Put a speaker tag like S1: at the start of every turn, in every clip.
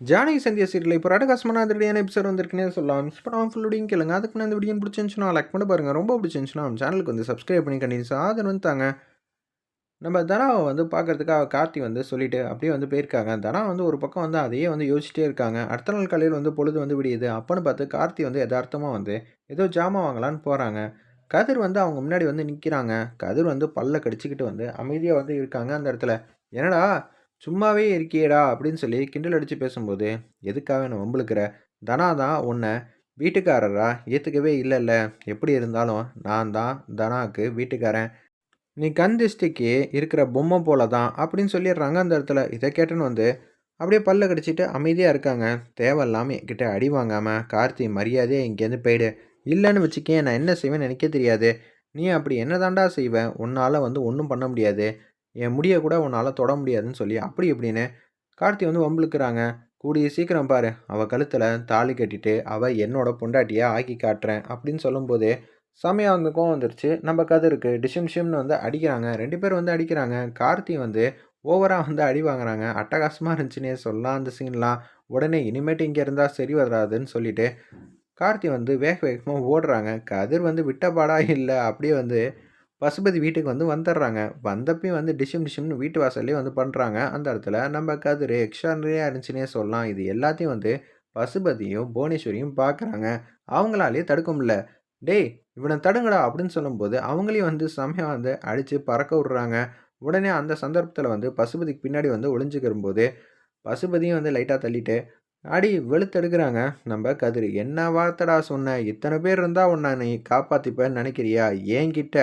S1: Janaki Sandhya serial இப்போ ரடகாசமான அதிரடியான episode வந்திருக்குன்னே சொல்லலாம். மிஸ் பண்ணாமல் ஃபுல்லுடையும் கேளுங்க. அதுக்கு நான் இந்த வீடியோ பிடிச்சிருந்துச்சுன்னா லைக் பண்ணி பாருங்கள் ரொம்ப பிடிச்சிருந்துச்சுன்னா நம்ம சேனலுக்கு வந்து சப்ஸ்கிரைப் பண்ணி கண்டிப்பாக ஆதரவு வந்து தாங்க. நம்ம தனாவை வந்து பார்க்குறதுக்காக கார்த்தி வந்து சொல்லிட்டு அப்படியே வந்து போயிருக்காங்க. தனா வந்து ஒரு பக்கம் வந்து அதையே வந்து யோசிச்சிட்டே இருக்காங்க. அடுத்த நாள் காலையில் வந்து பொழுது வந்து விடியுது. அப்போன்னு பார்த்து கார்த்தி வந்து யதார்த்தமாக வந்து ஏதோ ஜாமான் வாங்கலான்னு போகிறாங்க கதிர் வந்து அவங்க முன்னாடி வந்து நிற்கிறாங்க கதிர் வந்து பல்ல கடிச்சிக்கிட்டு வந்து அமைதியாக வந்து இருக்காங்க அந்த இடத்துல. என்னடா? சும்மாவே இருக்கியேடா அப்படின்னு சொல்லி கிண்டல் அடித்து பேசும்போது எதுக்காக நான் வம்புழுக்கிற? தனா தான் உன்னை வீட்டுக்காரரா ஏற்றுக்கவே இல்லைல்ல. எப்படி இருந்தாலும் நான் தான் தனாவுக்கு வீட்டுக்காரன். நீ கண் திஷ்டிக்கு இருக்கிற பொம்மை போல தான் அப்படின்னு சொல்லிடுறாங்க அந்த இடத்துல இதை கேட்டுன்னு வந்து அப்படியே பல்ல கடிச்சிட்டு அமைதியாக இருக்காங்க. தேவையில்லாமல் என்கிட்ட அடி வாங்காமல் கார்த்தி மரியாதையே இங்கேருந்து போயிடு. இல்லைன்னு வச்சுக்கேன் நான் என்ன செய்வேன்னு நினைக்க தெரியாது. நீ அப்படி என்ன தாண்டா செய்வேன் உன்னால் வந்து ஒன்றும் பண்ண முடியாது. என் முடியை கூட உன்னால் தொட முடியாதுன்னு சொல்லி அப்படி இப்படின்னு கார்த்தி வந்து வம்புழுக்கிறாங்க. கூடிய சீக்கிரம் பாரு அவள் கழுத்தில் தாலி கட்டிட்டு அவள் என்னோட பொண்டாட்டியை ஆக்கி காட்டுறேன் அப்படின்னு சொல்லும்போது செமையாக வந்து கோவம் வந்துருச்சு. நம்ம கதிருக்கு டிஷிம் ஷிம்னு வந்து அடிக்கிறாங்க. ரெண்டு பேர் வந்து அடிக்கிறாங்க. கார்த்தி வந்து ஓவராக வந்து அடி வாங்குறாங்க. அட்டகாசமாக இருந்துச்சுன்னே சொல்லலாம். அந்த சீன்லாம் உடனே இனிமேட்டு இங்கே இருந்தால் சரி வராதுன்னு சொல்லிட்டு கார்த்தி வந்து வேக வேகமாக ஓடுறாங்க. கதிர் வந்து விட்டப்பாடாக இல்லை அப்படியே வந்து பசுபதி வீட்டுக்கு வந்து வந்துடுறாங்க வந்தப்பையும் வந்து டிஷம் டிஷம்னு வீட்டு வாசல்லே வந்து பண்ணுறாங்க அந்த இடத்துல நம்ம கதிர் எக்ஸ்ட்ரானரியாக இருந்துச்சுன்னே சொல்லலாம். இது எல்லாத்தையும் வந்து பசுபதியும் புவனேஸ்வரியும் பார்க்குறாங்க அவங்களாலே தடுக்க முடியல. டேய் இவனை தடுங்கடா அப்படின்னு சொல்லும்போது அவங்களையும் வந்து சமயம் வந்து அடித்து பறக்க விட்றாங்க. உடனே அந்த சந்தர்ப்பத்தில் வந்து பசுபதிக்கு பின்னாடி வந்து ஒளிஞ்சுக்கிறும்போது பசுபதியும் வந்து லைட்டாக தள்ளிட்டு அடி வெளுத்தெடுக்கிறாங்க நம்ம கதிர் என்ன வார்த்தடா சொன்ன? இத்தனை பேர் இருந்தால் உன்னை நீ காப்பாற்றிப்பேன்னு நினைக்கிறியா? என்கிட்ட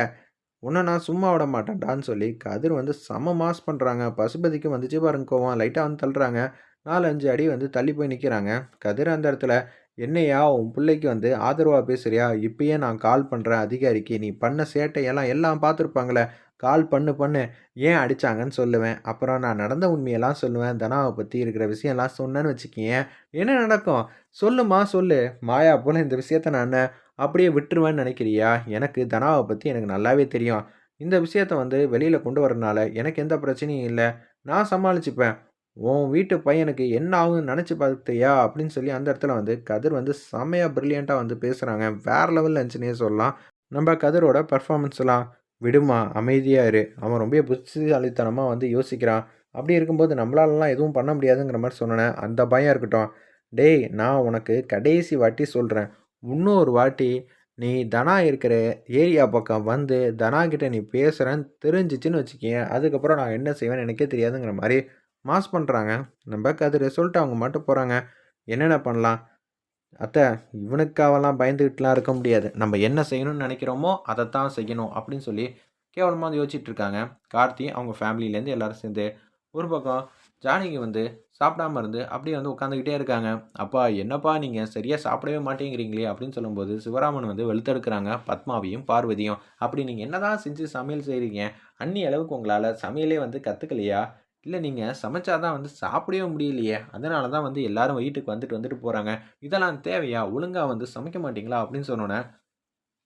S1: உன்னை நான் சும்மா விட மாட்டேன்டான்னு சொல்லி கதிர் வந்து செம மாஸ் பண்ணுறாங்க பசுபதிக்கு வந்துச்சு பாருங்க கோவம். லைட்டாக வந்து தள்ளுறாங்க. நாலு அஞ்சு அடி வந்து தள்ளி போய் நிற்கிறாங்க கதிர் அந்த இடத்துல என்னையா உன் பிள்ளைக்கு வந்து ஆதரவாக பேசுறியா? இப்பயே நான் கால் பண்ணுறேன் அதிகாரிக்கு நீ பண்ண சேட்டையெல்லாம் எல்லாம் பார்த்துருப்பாங்களே. கால் பண்ணு பண்ணு. ஏன் அடித்தாங்கன்னு சொல்லுவேன். அப்புறம் நான் நடந்த உண்மையெல்லாம் சொல்லுவேன். தனாவை பற்றி இருக்கிற விஷயம்லாம் சொன்னேன்னு வச்சுக்கேன் என்ன நடக்கும்? சொல்லுமா சொல்லு. மாயா போல் இந்த விஷயத்த நான் அப்படியே விட்டுருவேன்னு நினைக்கிறியா? எனக்கு தனாவை பற்றி எனக்கு நல்லாவே தெரியும். இந்த விஷயத்த வந்து வெளியில் கொண்டு வரனால எனக்கு எந்த பிரச்சனையும் இல்லை. நான் சமாளிச்சுப்பேன். உன் வீட்டு பையனுக்கு என்ன ஆகும்னு நினச்சி பார்த்தியா? அப்படின்னு சொல்லி அந்த இடத்துல வந்து கதிர் வந்து செம்மையாக ப்ரில்லியண்ட்டாக வந்து பேசுகிறாங்க வேறு லெவலில் இருந்துச்சுன்னே சொல்லலாம். நம்ம கதிரோட பர்ஃபார்மன்ஸ்லாம் விடுமா அமைதியாக இரு. அவன் ரொம்ப புத்திசாலித்தனமாக வந்து யோசிக்கிறான். அப்படி இருக்கும்போது நம்மளாலலாம் எதுவும் பண்ண முடியாதுங்கிற மாதிரி சொன்னேன் அந்த பயம் இருக்கட்டும். டேய் நான் உனக்கு கடைசி வாட்டி சொல்கிறேன் இன்னொரு வாட்டி நீ தனா இருக்கிற ஏரியா பக்கம் வந்து தனா கிட்ட நீ பேசுகிறேன்னு தெரிஞ்சிச்சின்னு வச்சுக்கேன் அதுக்கப்புறம் நான் என்ன செய்வேன்னு எனக்கே தெரியாதுங்கிற மாதிரி மாஸ் பண்ணுறாங்க நம்ம அது ரிசல்ட் அவங்க மட்டும் போகிறாங்க என்னென்ன பண்ணலாம்? அத்தை இவனுக்காவெல்லாம் பயந்துக்கிட்டுலாம் இருக்க முடியாது. நம்ம என்ன செய்யணும்னு நினைக்கிறோமோ அதைத்தான் செய்யணும் அப்படின்னு சொல்லி கேவலமாக யோசிச்சுட்டு இருக்காங்க. கார்த்தி அவங்க ஃபேமிலியிலேருந்து எல்லோரும் சேர்ந்து ஒரு பக்கம் ஜானகி வந்து சாப்பிடாம இருந்து அப்படியே வந்து உட்காந்துக்கிட்டே இருக்காங்க. அப்பா என்னப்பா நீங்கள் சரியாக சாப்பிடவே மாட்டேங்கிறீங்களே அப்படின்னு சொல்லும்போது சிவராமன் வந்து வெளுத்தெடுக்கிறாங்க. பத்மாவையும் பார்வதியும். அப்படி நீங்கள் என்னதான் செஞ்சு சமையல் செய்கிறீங்க அன்னி அளவுக்கு உங்களால் சமையலே வந்து கற்றுக்கலையா இல்லை நீங்கள் சமைச்சா தான் வந்து சாப்பிடவே முடியலையே. அதனால தான் வந்து எல்லாரும் வீட்டுக்கு வந்துட்டு வந்துட்டு போகிறாங்க இதெல்லாம் தேவையா? ஒழுங்காக வந்து சமைக்க மாட்டிங்களா? அப்படின்னு சொன்னோன்னே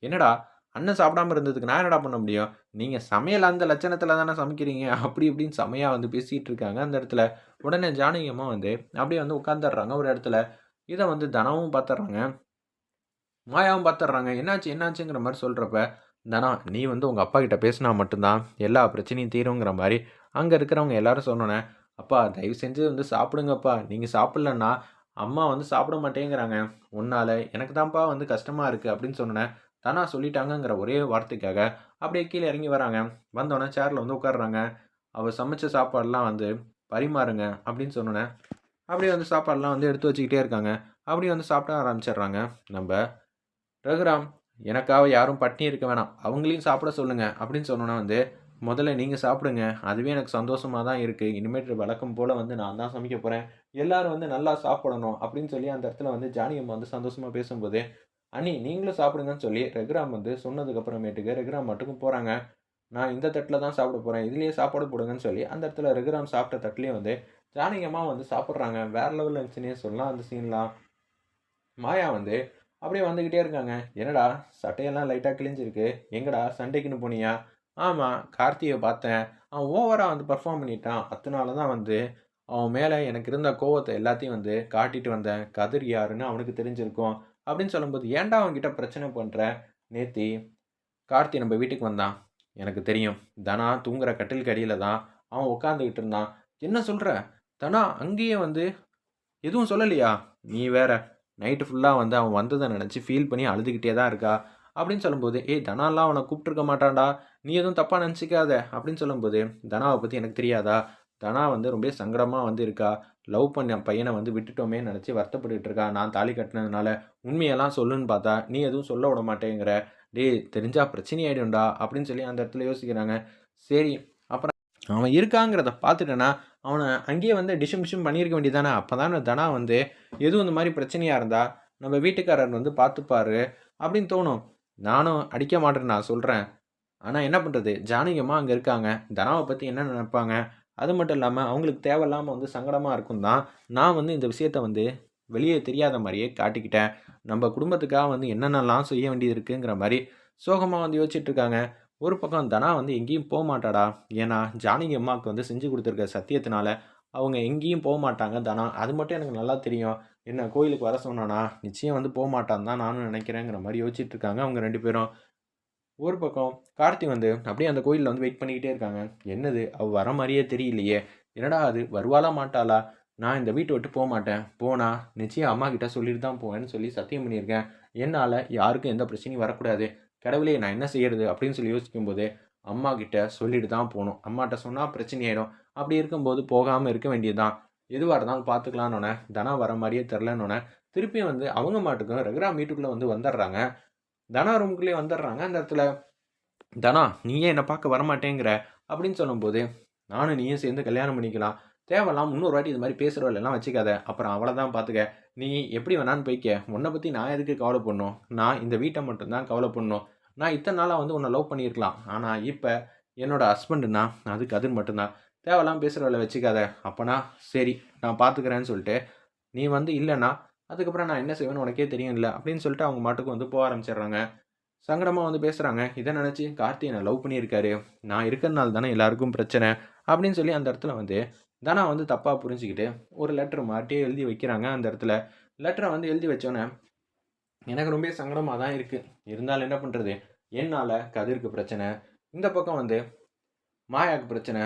S1: என்னடா அண்ணன் சாப்பிடாம இருந்ததுக்கு நான் என்னடா பண்ண முடியும்? நீங்கள் சமையல் அந்த லட்சணத்தில் தானே சமைக்கிறீங்க? அப்படி இப்படின்னு செமையாக வந்து பேசிகிட்டு இருக்காங்க அந்த இடத்துல. உடனே ஜானகியமாக வந்து அப்படியே வந்து உட்காந்துடுறாங்க ஒரு இடத்துல. இதை வந்து தனமும் பார்த்துட்றாங்க. மாயாவும் பார்த்துட்றாங்க. என்னாச்சு என்னாச்சுங்கிற மாதிரி சொல்கிறப்ப தனா நீ வந்து உங்கள் அப்பா கிட்ட பேசினா மட்டும்தான் எல்லா பிரச்சனையும் தீருங்கிற மாதிரி அங்கே இருக்கிறவங்க எல்லாரும் சொன்னோன்னே அப்பா தயவு செஞ்சு வந்து சாப்பிடுங்கப்பா. நீங்கள் சாப்பிட்லன்னா அம்மா வந்து சாப்பிட மாட்டேங்கிறாங்க. உன்னால் எனக்கு தான்ப்பா வந்து கஷ்டமாக இருக்குது அப்படின்னு சொன்னேன் தானா சொல்லிட்டாங்கங்கிற ஒரே வார்த்தைக்காக அப்படியே கீழே இறங்கி வராங்க. வந்தோடனே சேரில் வந்து உட்காடுறாங்க அவள் சமைச்ச சாப்பாடெலாம் வந்து பரிமாறுங்க அப்படின்னு சொன்னோன்னே அப்படியே வந்து சாப்பாடெலாம் வந்து எடுத்து வச்சுக்கிட்டே இருக்காங்க. அப்படியே வந்து சாப்பிட ஆரம்பிச்சிடுறாங்க. நம்ம ரகுராம் எனக்காக யாரும் பட்டினி இருக்க வேணாம். அவங்களையும் சாப்பிட சொல்லுங்கள் அப்படின்னு சொன்னோன்னா வந்து முதல்ல நீங்கள் சாப்பிடுங்க. அதுவே எனக்கு சந்தோஷமாக தான் இருக்குது இனிமேட்டு வழக்கம் போல் வந்து நான் தான் சமைக்க போகிறேன் எல்லோரும் வந்து நல்லா சாப்பிடணும். அப்படின்னு சொல்லி அந்த இடத்துல வந்து ஜானியம் வந்து சந்தோஷமாக பேசும்போது அண்ணி நீங்களும் சாப்பிடுங்கன்னு சொல்லி ரெகுராம் வந்து சொன்னதுக்கப்புறமேட்டுக்கு ரெகுராம் மட்டுக்கும் போகிறாங்க நான் இந்த தட்டில் தான் சாப்பிட போகிறேன் இதுலேயே சாப்பாடு போடுங்கன்னு சொல்லி அந்த இடத்துல ரெகுராம் சாப்பிட்ட தட்டிலையும் வந்து ஜானகியமாக வந்து சாப்பிட்றாங்க. வேறு லெவலில் இருந்துச்சுன்னே சொல்லலாம் அந்த சீன்லாம் மாயா வந்து அப்படியே வந்துக்கிட்டே இருக்காங்க. என்னடா சட்டையெல்லாம் லைட்டாக கிழிஞ்சிருக்கு. எங்கடா சண்டைக்குன்னு போனியா? ஆமாம் கார்த்தியை பார்த்தேன். அவன் ஓவராக வந்து பர்ஃபார்ம் பண்ணிட்டான். அதனால தான் வந்து அவன் மேலே எனக்கு இருந்த கோவத்தை எல்லாத்தையும் வந்து காட்டிட்டு வந்தேன். கதிர் யாருன்னு அவனுக்கு தெரிஞ்சிருக்கும். அப்படின்னு சொல்லும்போது ஏன்டா அவன்கிட்ட பிரச்சனை பண்ணுற நேத்தி கார்த்தி நம்ம வீட்டுக்கு வந்தான். எனக்கு தெரியும். தனா தூங்குற கட்டில் கடியில் தான் அவன் உட்காந்துக்கிட்டு இருந்தான். என்ன சொல்கிற தனா அங்கேயே வந்து எதுவும் சொல்லலையா? நீ வேற நைட்டு ஃபுல்லாக வந்து அவன் வந்ததை நினச்சி ஃபீல் பண்ணி அழுதுகிட்டே தான் இருக்கா? அப்படின்னு சொல்லும்போது ஏய் தனாலாம் அவனை கூப்பிட்டுருக்க மாட்டான்டா. நீ எதுவும் தப்பாக நினச்சிக்காத. அப்படின்னு சொல்லும்போது தனாவை பற்றி எனக்கு தெரியாதா? தனா வந்து ரொம்ப சங்கடமாக வந்து இருக்கா? லவ் பண்ண பையனை வந்து விட்டுட்டோமே நினச்சி வருத்தப்பட்டுட்டு இருக்கா. நான் தாலி கட்டினதுனால உண்மையெல்லாம் சொல்லுன்னு பார்த்தா நீ எதுவும் சொல்ல விட மாட்டேங்கிற. டேய் தெரிஞ்சா பிரச்சனை ஆகிடும்டா அப்படின்னு சொல்லி அந்த இடத்துல யோசிக்கிறாங்க. சரி அப்புறம் அவன் இருக்காங்கிறத பார்த்துட்டேன்னா அவனை அங்கேயே வந்து டிஷம் டிஷம் பண்ணியிருக்க வேண்டியதானே அப்போ தானே தனா வந்து எதுவும் இந்த மாதிரி பிரச்சனையாக இருந்தால் நம்ம வீட்டுக்காரர் வந்து பார்த்துப்பாரு அப்படின்னு தோணும். நானும் அடிக்க மாட்டேன்னு நான் சொல்கிறேன் ஆனால் என்ன பண்ணுறது ஜானகியமாக அங்கே இருக்காங்க. தனாவை பற்றி என்ன நினைப்பாங்க? அது மட்டும் இல்லாமல் அவங்களுக்கு தேவையில்லாமல் வந்து சங்கடமாக இருக்கும் தான். நான் வந்து இந்த விஷயத்த வந்து வெளியே தெரியாத மாதிரியே காட்டிக்கிட்டேன். நம்ம குடும்பத்துக்காக வந்து என்னென்னலாம் செய்ய வேண்டியது இருக்குங்கிற மாதிரி சோகமாக வந்து யோசிச்சுட்ருக்காங்க ஒரு பக்கம் தனா வந்து எங்கேயும் போக மாட்டாடா. ஏன்னா ஜானகி அம்மாவுக்கு வந்து செஞ்சு கொடுத்துருக்க சத்தியத்தினால அவங்க எங்கேயும் போக மாட்டாங்க தனா. அது மட்டும் எனக்கு நல்லா தெரியும். என்ன கோயிலுக்கு வர சொன்னானா நிச்சயம் வந்து போக மாட்டான் தான் நானும் நினைக்கிறேங்கிற மாதிரி யோசிச்சுட்டு இருக்காங்க அவங்க ரெண்டு பேரும். ஒரு பக்கம் கார்த்தி வந்து அப்படியே அந்த கோயிலில் வந்து வெயிட் பண்ணிக்கிட்டே இருக்காங்க. என்னது அவள் வர மாதிரியே தெரியலையே. என்னடா அது வருவாளா மாட்டாளா? நான் இந்த வீட்டை விட்டு போக மாட்டேன். போனா நிச்சயம் அம்மா கிட்ட சொல்லிட்டு தான் போவேன்னு சொல்லி சத்தியம் பண்ணியிருக்கேன். என்னால் யாருக்கும் எந்த பிரச்சனையும் வரக்கூடாது. கடவுளே நான் என்ன செய்யறது? அப்படின்னு சொல்லி யோசிக்கும்போது அம்மா கிட்ட சொல்லிட்டு தான் போகணும். அம்மாட்ட சொன்னால் பிரச்சனை ஆயிடும். அப்படி இருக்கும்போது போகாமல் இருக்க வேண்டியதுதான். எதுவாக இருந்தாலும் பார்த்துக்கலான்னு தனா வர மாதிரியே தெரிலன்னு திருப்பியும் வந்து அவங்க மாட்டுக்கும் ரெகுரா மீட்டுக்குள்ளே வந்து வந்துடுறாங்க. தனா ரூமுக்குள்ளே வந்துடுறாங்க. அந்த இடத்துல தனா நீயே என்னை பார்க்க வரமாட்டேங்கிற அப்படின்னு சொல்லும்போது நானும் நீயும் சேர்ந்து கல்யாணம் பண்ணிக்கலாம். தேவையில்லாம் இன்னொரு வாட்டி இது மாதிரி பேசுகிற பேசுகிறவளெல்லாம் வச்சுக்காத. அப்புறம் அவ்வளோதான் பார்த்துக்க நீ எப்படி வேணான்னு போய்க்க உன்னை பற்றி நான் எதுக்கு கவலை பண்ணும் நான் இந்த வீட்டை மட்டும்தான் கவலை பண்ணும் நான் இத்தனை நாளாக வந்து உன்னை லவ் பண்ணியிருக்கலாம். ஆனால் இப்போ என்னோடய ஹஸ்பண்டுனா அது கதிர் மட்டும்தான். தேவையில்லாம் பேசுகிறவளை வச்சுக்காத. அப்போனா சரி நான் பார்த்துக்கிறேன்னு சொல்லிட்டு நீ வந்து இல்லைன்னா அதுக்கப்புறம் நான் என்ன செய்வேன்னு உனக்கே தெரியும் இல்லை அப்படின்னு சொல்லிட்டு அவங்க மாட்டுக்கு வந்து போக ஆரம்பிச்சிடுறாங்க. சங்கடமாக வந்து பேசுகிறாங்க இதை நினச்சி கார்த்தி என்னை லவ் பண்ணியிருக்காரு. நான் இருக்கிறதுனால தானே எல்லாருக்கும் பிரச்சனை அப்படின்னு சொல்லி அந்த இடத்துல வந்து தனா வந்து தப்பாக புரிஞ்சுக்கிட்டு ஒரு லெட்டர் மாட்டியே எழுதி வைக்கிறாங்க அந்த இடத்துல. லெட்டரை வந்து எழுதி வச்சோன்னே எனக்கு ரொம்ப சங்கடமாக தான் இருக்குது இருந்தாலும் என்ன பண்ணுறது என்னால் கதிருக்கு பிரச்சனை. இந்த பக்கம் வந்து மாயாவுக்கு பிரச்சனை.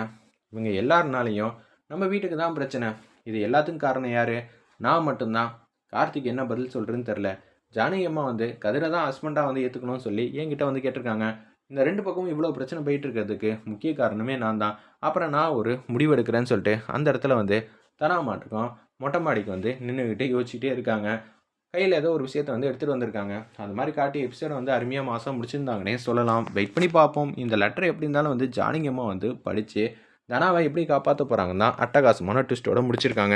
S1: இவங்க எல்லாருனாலையும் நம்ம வீட்டுக்கு தான் பிரச்சனை. இது எல்லாத்துக்கும் காரணம் யார்? நான் மட்டும்தான். கார்த்திக் என்ன பதில் சொல்கிறேன்னு தெரில ஜானகி அம்மா வந்து கதிரை தான் ஹஸ்பண்டாக வந்து ஏற்றுக்கணும்னு சொல்லி என்கிட்ட வந்து கேட்டிருக்காங்க. இந்த ரெண்டு பக்கமும் இவ்வளோ பிரச்சனை போயிட்டு இருக்கிறதுக்கு முக்கிய காரணமே நான் தான். அப்புறம் நான் ஒரு முடிவு எடுக்கிறேன்னு சொல்லிட்டு அந்த இடத்துல வந்து தராமாட்டுக்கும் மொட்டை மாடிக்கு வந்து நின்றுக்கிட்டு யோசிச்சுட்டே இருக்காங்க. கையில் ஏதோ ஒரு விஷயத்த வந்து எடுத்துகிட்டு வந்திருக்காங்க. அது மாதிரி காட்டி எபிசோட் வந்து அருமையாக மாதம் முடிச்சிருந்தாங்கன்னே சொல்லலாம். வெயிட் பண்ணி பார்ப்போம். இந்த லெட்டர் எப்படி இருந்தாலும் வந்து ஜானிங்கமாக வந்து படித்து தனாவை எப்படி காப்பாற்ற போகிறாங்கன்னா அட்டகாசமான ட்விஸ்ட்டோட முடிச்சிருக்காங்க.